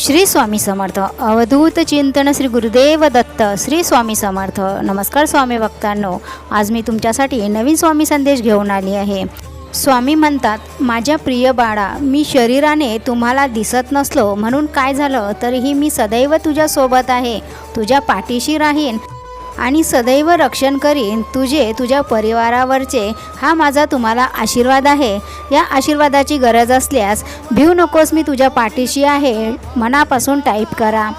श्री स्वामी समर्थ. अवधूत चिंतन श्री गुरुदेव दत्त. श्री स्वामी समर्थ. नमस्कार स्वामी भक्तांनो आज मी तुमच्यासाठी नवीन स्वामी संदेश घेऊन आली आहे. स्वामी म्हणतात माझ्या प्रिय बाळा मी शरीराने तुम्हाला दिसत नसलो म्हणून काय झालं? तरीही मी सदैव तुझ्यासोबत आहे. तुझ्या पाठीशी राहीन. आणि सदैव रक्षण करीन तुझे तुझ्या परिवारावरचे. हा माझा तुम्हाला आशीर्वाद आहे. या आशीर्वादाची गरज असल्यास भिऊ नकोस मी तुझ्या पाठीशी आहे. मनापासून टाईप करा.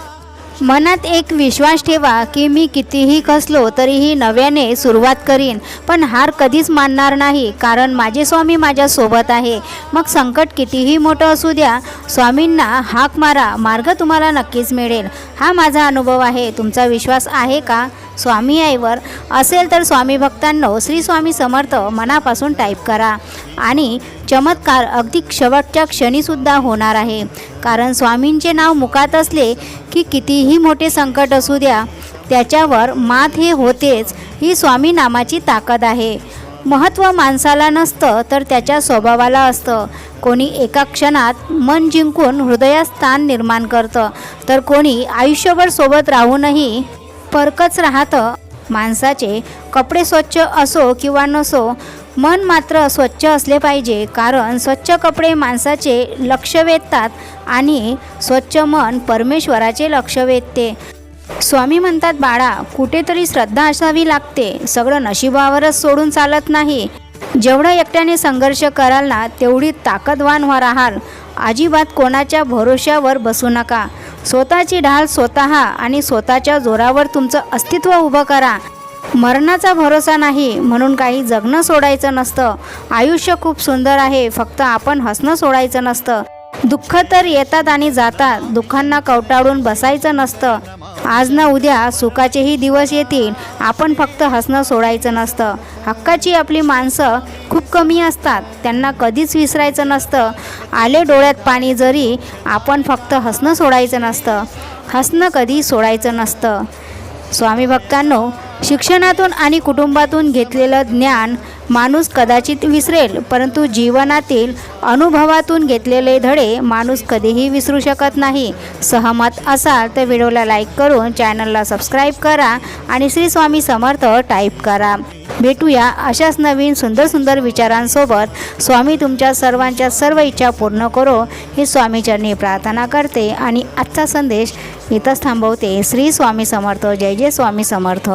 मनात एक विश्वास ठेवा की मी कितीही खसलो तरीही नव्याने सुरुवात करीन. पण हार कधीच मानणार नाही कारण माझे स्वामी माझ्यासोबत आहे. मग संकट कितीही मोठं असू द्या स्वामींना हाक मारा मार्ग तुम्हाला नक्कीच मिळेल. हा माझा अनुभव आहे. तुमचा विश्वास आहे का? स्वामी आईवर असेल तर स्वामी भक्तांनो श्री स्वामी समर्थ मनापासून टाईप करा. आणि चमत्कार अगदी शेवटच्या क्षणीसुद्धा होणार आहे. कारण स्वामींचे नाव मुखात असले की कितीही मोठे संकट असू द्या त्याच्यावर मात हे होतेच ही स्वामी नामाची ताकद आहे. महत्त्व माणसाला नसतं तर त्याच्या स्वभावाला असतं. कोणी एका क्षणात मन जिंकून हृदयात स्थान निर्माण करतं तर कोणी आयुष्यभर सोबत राहूनही परकच राहतं. माणसाचे कपडे स्वच्छ असो किंवा नसो मन मात्र स्वच्छ असले पाहिजे कारण स्वच्छ कपडे माणसाचे लक्ष वेधतात आणि स्वच्छ मन परमेश्वराचे लक्ष वेधते. स्वामी म्हणतात बाळा कुठेतरी श्रद्धा असावी लागते. सगळं नशिबावरच सोडून चालत नाही. जेवढा एकट्याने संघर्ष कराल ना तेवढी ताकदवान व्हा राहाल अजिबात कोणाच्या भरोश्यावर बसू नका. स्वतःची ढाल स्वतः आणि स्वतःच्या जोरावर तुमचं अस्तित्व उभं करा. मरणाचा भरोसा नाही म्हणून काही जगणं सोडायचं नसतं. आयुष्य खूप सुंदर आहे फक्त आपण हसणं सोडायचं नसतं. दुःख तर येतात आणि जातात दुःखांना कवटाळून बसायचं नसतं. आज ना उद्या सुखाचेही दिवस येतील. आपण फक्त हसणं सोडायचं नसतं. हक्काची आपली माणसं खूप कमी असतात. त्यांना कधीच विसरायचं नसतं. आले डोळ्यात पाणी जरी आपण फक्त हसणं सोडायचं नसतं. हसणं कधी सोडायचं नसतं. स्वामी भक्तांनो शिक्षणातून आणि कुटुंबातून घेतलेलं ज्ञान माणूस कदाचित विसरेल परंतु जीवनातील अनुभवातून घेतलेले धडे माणूस कधीही विसरू शकत नाही. सहमत असाल तर व्हिडिओला लाईक करून चॅनलला सबस्क्राईब करा आणि श्री स्वामी समर्थ टाईप करा. भेटूया अशाच नवीन सुंदर सुंदर विचारांसोबत. स्वामी तुमच्या सर्वांच्या सर्व इच्छा पूर्ण करो. ही स्वामीचरणी प्रार्थना करते आणि आजचा संदेश इथंच थांबवते. श्री स्वामी समर्थ. जय जय स्वामी समर्थ.